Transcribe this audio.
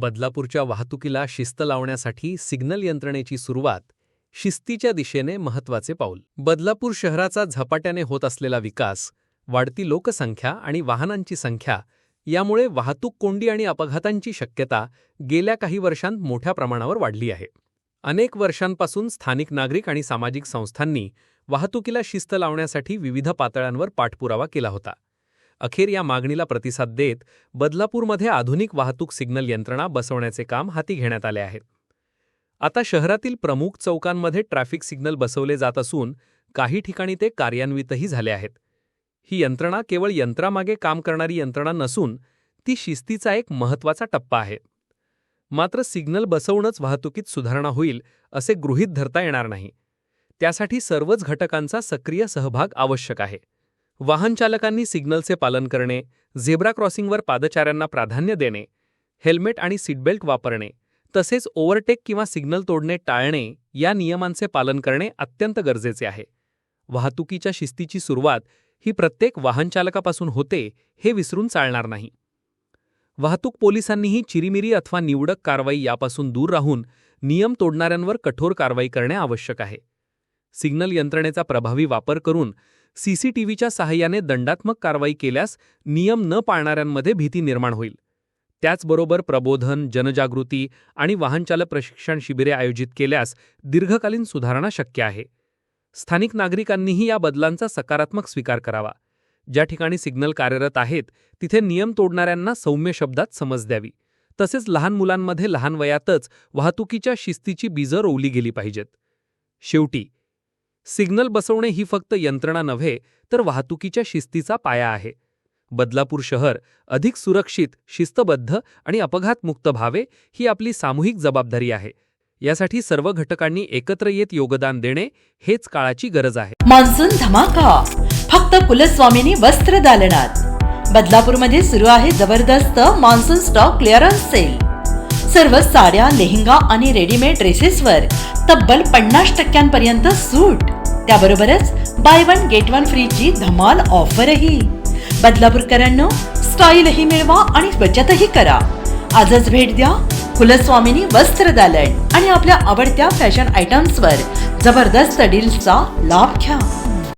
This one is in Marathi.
बदलापूरच्या वाहतुकीला शिस्त लावण्यासाठी सिग्नल यंत्रणेची सुरुवात शिस्तीच्या दिशेने महत्त्वाचे पाऊल. बदलापूर शहराचा झपाट्याने होत असलेला विकास वाढती लोकसंख्या आणि वाहनांची संख्या यामुळे वाहतूक कोंडी आणि अपघातांची शक्यता गेल्या काही वर्षांत मोठ्या प्रमाणावर वाढली आहे. अनेक वर्षांपासून स्थानिक नागरिक आणि सामाजिक संस्थांनी वाहतुकीला शिस्त लावण्यासाठी विविध पातळ्यांवर पाठपुरावा केला होता. अखेर या मागणीला प्रतिसाद देत बदलापूरमध्ये आधुनिक वाहतूक सिग्नल यंत्रणा बसवण्याचे काम हाती घेण्यात आले आहे. आता शहरातील प्रमुख चौकांमध्ये ट्रॅफिक सिग्नल बसवले जात असून काही ठिकाणी ते कार्यान्वितही झाले आहेत. ही यंत्रणा केवळ यंत्रामागे काम करणारी यंत्रणा नसून ती शिस्तीचा एक महत्त्वाचा टप्पा आहे. मात्र सिग्नल बसवूनच वाहतुकीत सुधारणा होईल असे गृहीत धरता येणार नाही. त्यासाठी सर्वच घटकांचा सक्रिय सहभाग आवश्यक आहे. वाहनचालकांनी सिग्नलचे पालन करणे झेब्रा क्रॉसिंगवर पादचाऱ्यांना प्राधान्य देणे हेल्मेट आणि सीटबेल्ट वापरणे तसेच ओव्हरटेक किंवा सिग्नल तोडणे टाळणे या नियमांचे पालन करणे अत्यंत गरजेचे आहे. वाहतुकीच्या शिस्तीची सुरुवात ही प्रत्येक वाहनचालकापासून होते हे विसरून चालणार नाही. वाहतूक पोलिसांनीही चिरीमिरी अथवा निवडक कारवाई यापासून दूर राहून नियम तोडणाऱ्यांवर कठोर कारवाई करणे आवश्यक आहे. सिग्नल यंत्रणेचा प्रभावी वापर करून सीसीटीव्हीच्या सहाय्याने दंडात्मक कारवाई केल्यास नियम न पाळणाऱ्यांमध्ये भीती निर्माण होईल. त्याचबरोबर प्रबोधन जनजागृती आणि वाहनचालक प्रशिक्षण शिबिरे आयोजित केल्यास दीर्घकालीन सुधारणा शक्य आहे. स्थानिक नागरिकांनीही या बदलांचा सकारात्मक स्वीकार करावा. ज्या ठिकाणी सिग्नल कार्यरत आहेत तिथे नियम तोडणाऱ्यांना सौम्य शब्दात समज द्यावी. तसेच लहान मुलांमध्ये लहान वयातच वाहतुकीच्या शिस्तीची बीजं रोवली गेली पाहिजेत. शेवटी सिग्नल बसवणे ही फक्त यंत्रणा नव्हे तर वाहतुकीच्या शिस्तीचा पाया आहे. बदलापूर शहर अधिक सुरक्षित शिस्तबद्ध आणि अपघातमुक्त व्हावे ही आपली सामूहिक जबाबदारी आहे. यासाठी सर्व घटकांनी एकत्र येत योगदान देणे हेच काळाची गरज आहे. मान्सून धमाका! फक्त कुलस्वामिनी वस्त्र दालनात. बदलापूरमध्ये सुरू आहे जबरदस्त मान्सून स्टॉक क्लिअरन्स सेल. सर्व साड्या लेहंगा आणि रेडीमेड ड्रेसेसवर तब्बल पन्नास टक्क्यांपर्यंत सूट. त्याबरोबरच बाय वन गेट वन फ्रीची धमाल ऑफरही बदलापूरकरांनो स्टाईलही मिळवा आणि बचतही करा. आजच भेट द्या कुलस्वामिनी वस्त्र दालन आणि आपल्या आवडत्या फॅशन आयटम्सवर जबरदस्त डील्सचा लाभ घ्या.